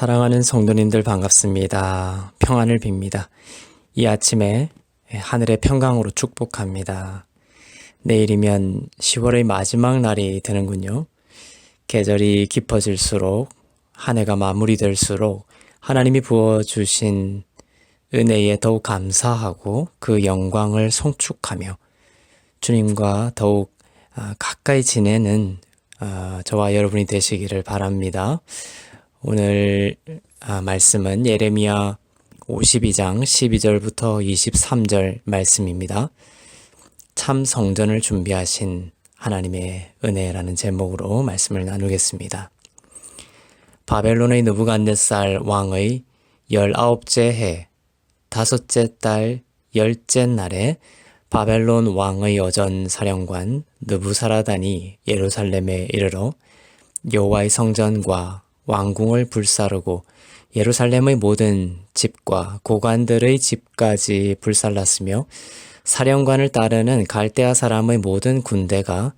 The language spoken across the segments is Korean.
사랑하는 성도님들 반갑습니다. 평안을 빕니다. 이 아침에 하늘의 평강으로 축복합니다. 내일이면 10월의 마지막 날이 되는군요. 계절이 깊어질수록 한 해가 마무리될수록 하나님이 부어주신 은혜에 더욱 감사하고 그 영광을 송축하며 주님과 더욱 아, 가까이 지내는 아, 저와 여러분이 되시기를 바랍니다. 오늘 아, 말씀은 예레미야 52장 12절부터 23절 말씀입니다. 참 성전을 준비하신 하나님의 은혜라는 제목으로 말씀을 나누겠습니다. 바벨론의 느부갓네살 왕의 열아홉째 해 다섯째 달 열째 날에 바벨론 왕의 여전 사령관 느부사라단이 예루살렘에 이르러 여호와의 성전과 왕궁을 불사르고 예루살렘의 모든 집과 고관들의 집까지 불살랐으며 사령관을 따르는 갈대아 사람의 모든 군대가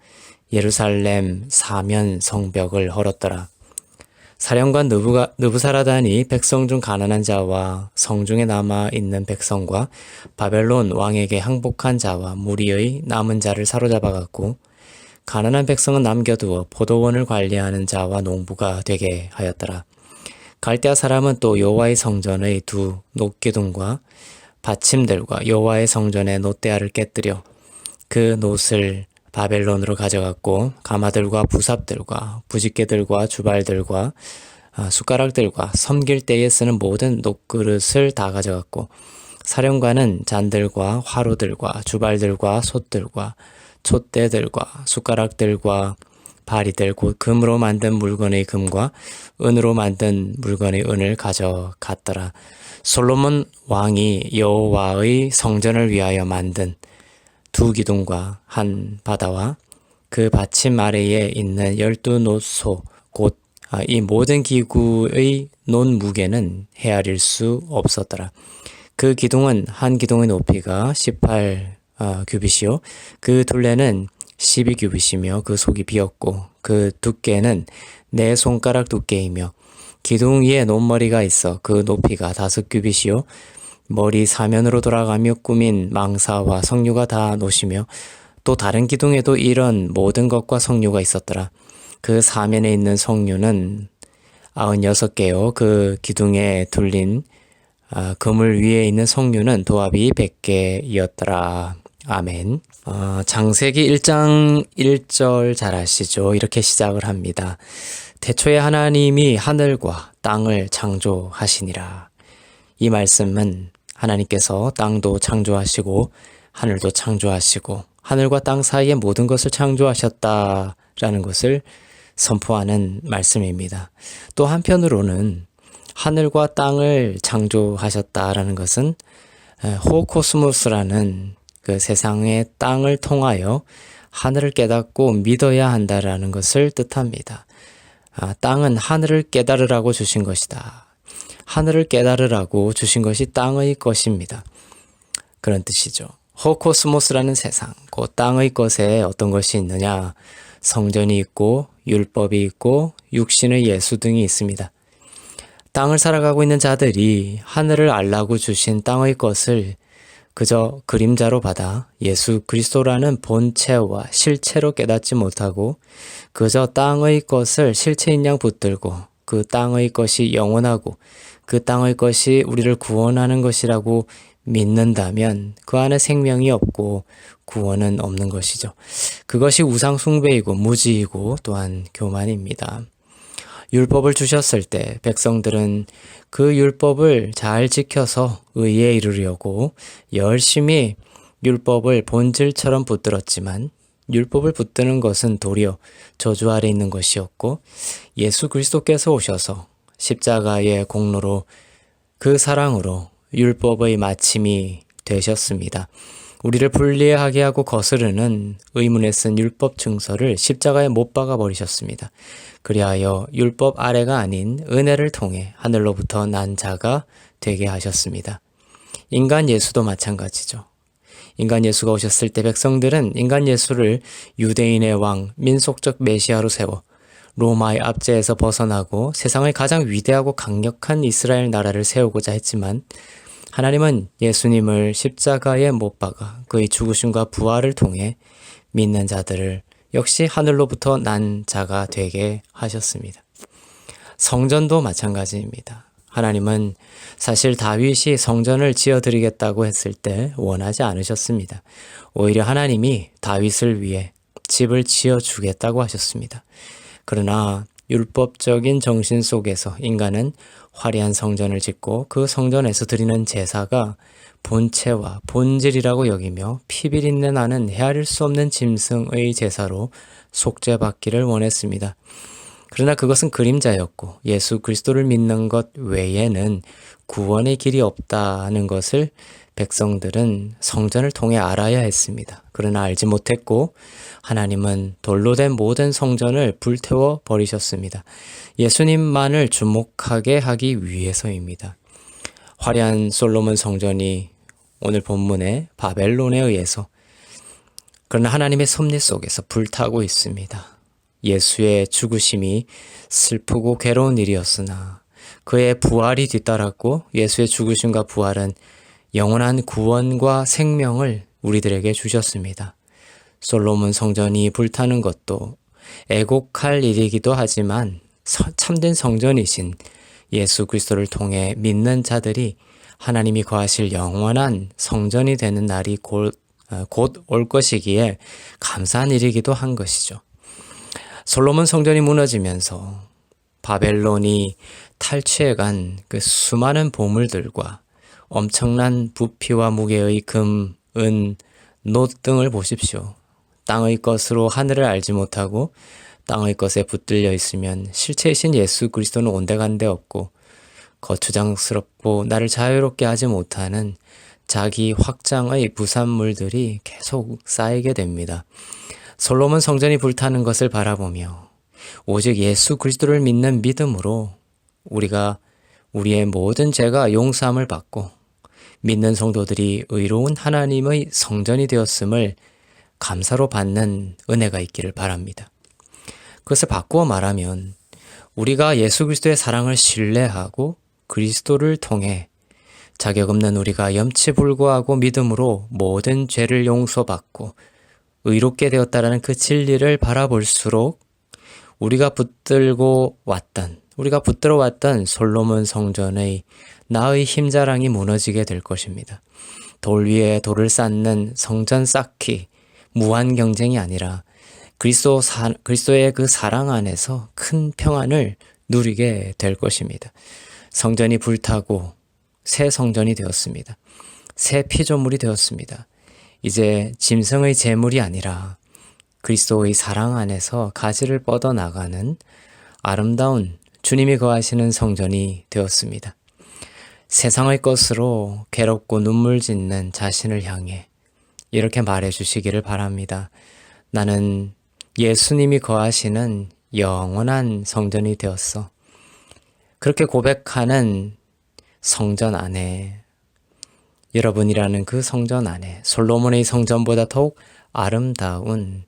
예루살렘 사면 성벽을 헐었더라. 사령관 느부가, 느부사라단이 백성 중 가난한 자와 성중에 남아 있는 백성과 바벨론 왕에게 항복한 자와 무리의 남은 자를 사로잡아 갖고 가난한 백성은 남겨두어 포도원을 관리하는 자와 농부가 되게 하였더라. 갈대아 사람은 또 여호와의 성전의 두 녹기둥과 받침들과 여호와의 성전의 노대아를 깨뜨려 그 노을 바벨론으로 가져갔고 가마들과 부삽들과 부집개들과 주발들과 아, 숟가락들과 섬길 때에 쓰는 모든 녹그릇을 다 가져갔고 사령관은 잔들과 화로들과 주발들과 솥들과 촛대들과 숟가락들과 바리들 곧 금으로 만든 물건의 금과 은으로 만든 물건의 은을 가져갔더라. 솔로몬 왕이 여호와의 성전을 위하여 만든 두 기둥과 한 바다와 그 받침 아래에 있는 열두 노소 곧 이 모든 기구의 논 무게는 헤아릴 수 없었더라. 그 기둥은 한 기둥의 높이가 18 어, 규빗이요. 그 둘레는 12규빗이며 그 속이 비었고 그 두께는 네 손가락 두께이며 기둥 위에 논머리가 있어 그 높이가 다섯 규빗이요. 머리 사면으로 돌아가며 꾸민 망사와 석류가 다 노시며 또 다른 기둥에도 이런 모든 것과 석류가 있었더라. 그 사면에 있는 석류는 아흔여섯 개요. 그 기둥에 둘린 아, 그물 위에 있는 석류는 도합이 백 개이었더라. 아멘. 어, 장세기 1장 1절 잘 아시죠? 이렇게 시작을 합니다. 태초에 하나님이 하늘과 땅을 창조하시니라. 이 말씀은 하나님께서 땅도 창조하시고 하늘도 창조하시고 하늘과 땅 사이의 모든 것을 창조하셨다라는 것을 선포하는 말씀입니다. 또 한편으로는 하늘과 땅을 창조하셨다라는 것은 호코스모스라는 그 세상의 땅을 통하여 하늘을 깨닫고 믿어야 한다라는 것을 뜻합니다. 아, 땅은 하늘을 깨달으라고 주신 것이다. 하늘을 깨달으라고 주신 것이 땅의 것입니다. 그런 뜻이죠. 호코스모스라는 세상, 그 땅의 것에 어떤 것이 있느냐? 성전이 있고, 율법이 있고, 육신의 예수 등이 있습니다. 땅을 살아가고 있는 자들이 하늘을 알라고 주신 땅의 것을 그저 그림자로 받아 예수 그리스도라는 본체와 실체로 깨닫지 못하고 그저 땅의 것을 실체인 양 붙들고 그 땅의 것이 영원하고 그 땅의 것이 우리를 구원하는 것이라고 믿는다면 그 안에 생명이 없고 구원은 없는 것이죠. 그것이 우상숭배이고 무지이고 또한 교만입니다. 율법을 주셨을 때 백성들은 그 율법을 잘 지켜서 의에 이르려고 열심히 율법을 본질처럼 붙들었지만 율법을 붙드는 것은 도리어 저주 아래 있는 것이었고 예수 그리스도께서 오셔서 십자가의 공로로 그 사랑으로 율법의 마침이 되셨습니다. 우리를 불리하게 하고 거스르는 의문에 쓴 율법 증서를 십자가에 못 박아 버리셨습니다. 그리하여 율법 아래가 아닌 은혜를 통해 하늘로부터 난 자가 되게 하셨습니다. 인간 예수도 마찬가지죠. 인간 예수가 오셨을 때 백성들은 인간 예수를 유대인의 왕, 민속적 메시아로 세워 로마의 압제에서 벗어나고 세상의 가장 위대하고 강력한 이스라엘 나라를 세우고자 했지만 하나님은 예수님을 십자가에 못 박아 그의 죽으심과 부활을 통해 믿는 자들을 역시 하늘로부터 난 자가 되게 하셨습니다. 성전도 마찬가지입니다. 하나님은 사실 다윗이 성전을 지어드리겠다고 했을 때 원하지 않으셨습니다. 오히려 하나님이 다윗을 위해 집을 지어주겠다고 하셨습니다. 그러나 율법적인 정신 속에서 인간은 화려한 성전을 짓고 그 성전에서 드리는 제사가 본체와 본질이라고 여기며 피비린내 나는 헤아릴 수 없는 짐승의 제사로 속죄받기를 원했습니다. 그러나 그것은 그림자였고 예수 그리스도를 믿는 것 외에는 구원의 길이 없다는 것을 백성들은 성전을 통해 알아야 했습니다. 그러나 알지 못했고 하나님은 돌로 된 모든 성전을 불태워 버리셨습니다. 예수님만을 주목하게 하기 위해서입니다. 화려한 솔로몬 성전이 오늘 본문의 바벨론에 의해서 그러나 하나님의 섭리 속에서 불타고 있습니다. 예수의 죽으심이 슬프고 괴로운 일이었으나 그의 부활이 뒤따랐고 예수의 죽으심과 부활은 영원한 구원과 생명을 우리들에게 주셨습니다. 솔로몬 성전이 불타는 것도 애곡할 일이기도 하지만 참된 성전이신 예수 그리스도를 통해 믿는 자들이 하나님이 거하실 영원한 성전이 되는 날이 곧 올 것이기에 감사한 일이기도 한 것이죠. 솔로몬 성전이 무너지면서 바벨론이 탈취해간 그 수많은 보물들과 엄청난 부피와 무게의 금, 은, 노 등을 보십시오. 땅의 것으로 하늘을 알지 못하고 땅의 것에 붙들려 있으면 실체이신 예수 그리스도는 온데간데 없고 거추장스럽고 나를 자유롭게 하지 못하는 자기 확장의 부산물들이 계속 쌓이게 됩니다. 솔로몬 성전이 불타는 것을 바라보며 오직 예수 그리스도를 믿는 믿음으로 우리가 우리의 모든 죄가 용서함을 받고 믿는 성도들이 의로운 하나님의 성전이 되었음을 감사로 받는 은혜가 있기를 바랍니다. 그것을 바꾸어 말하면 우리가 예수 그리스도의 사랑을 신뢰하고 그리스도를 통해 자격 없는 우리가 염치불구하고 믿음으로 모든 죄를 용서받고 의롭게 되었다라는 그 진리를 바라볼수록 우리가 붙들고 왔던 우리가 붙들어 왔던 솔로몬 성전의 나의 힘자랑이 무너지게 될 것입니다. 돌 위에 돌을 쌓는 성전 쌓기 무한 경쟁이 아니라 그리스도 사, 그리스도의 그 사랑 안에서 큰 평안을 누리게 될 것입니다. 성전이 불타고 새 성전이 되었습니다. 새 피조물이 되었습니다. 이제 짐승의 재물이 아니라 그리스도의 사랑 안에서 가지를 뻗어 나가는 아름다운 주님이 거하시는 성전이 되었습니다. 세상의 것으로 괴롭고 눈물 짓는 자신을 향해 이렇게 말해 주시기를 바랍니다. 나는 예수님이 거하시는 영원한 성전이 되었어. 그렇게 고백하는 성전 안에 여러분이라는 그 성전 안에 솔로몬의 성전보다 더욱 아름다운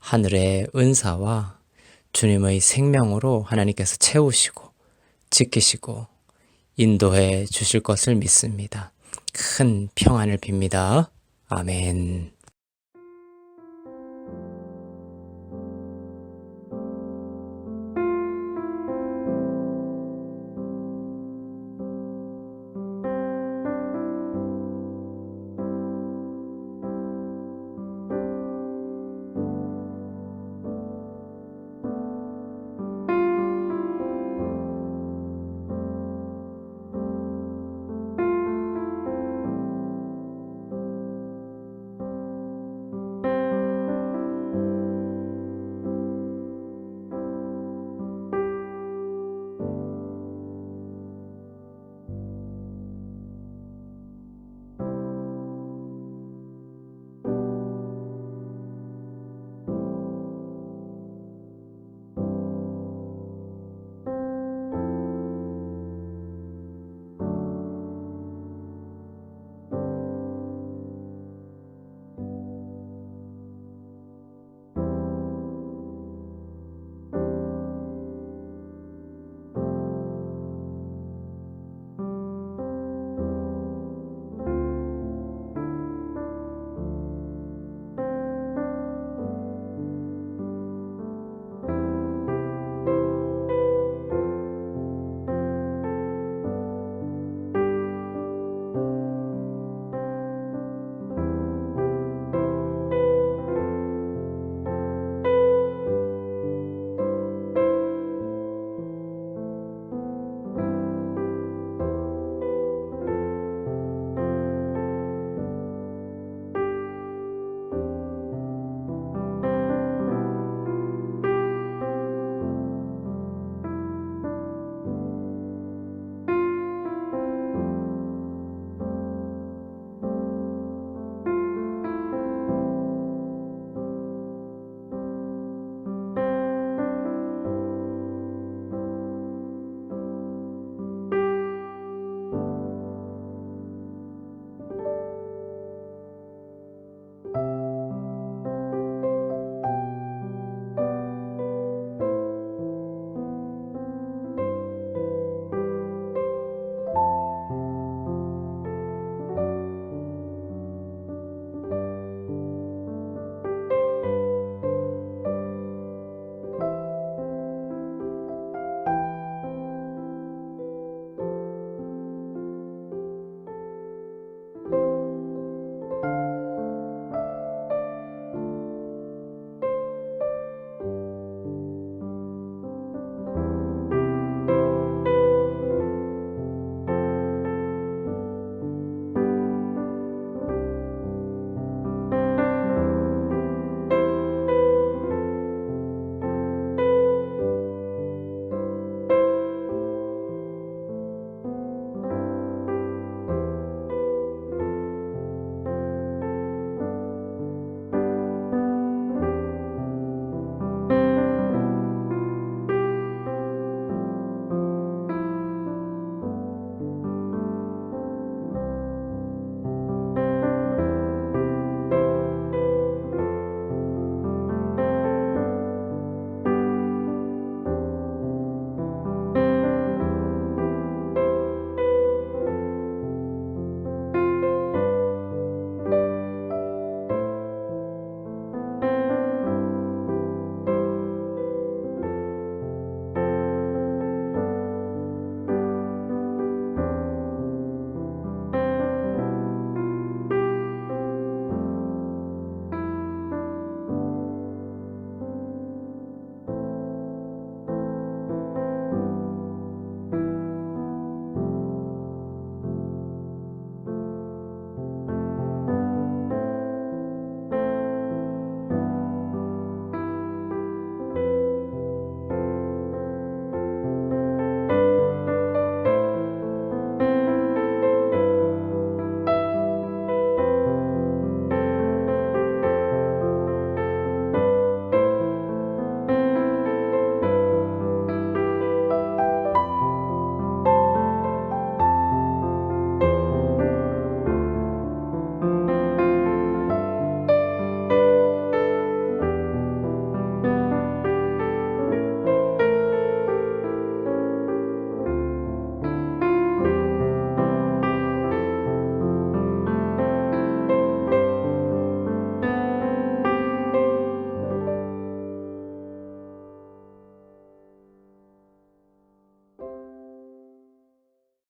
하늘의 은사와 주님의 생명으로 하나님께서 채우시고 지키시고 인도해 주실 것을 믿습니다. 큰 평안을 빕니다. 아멘.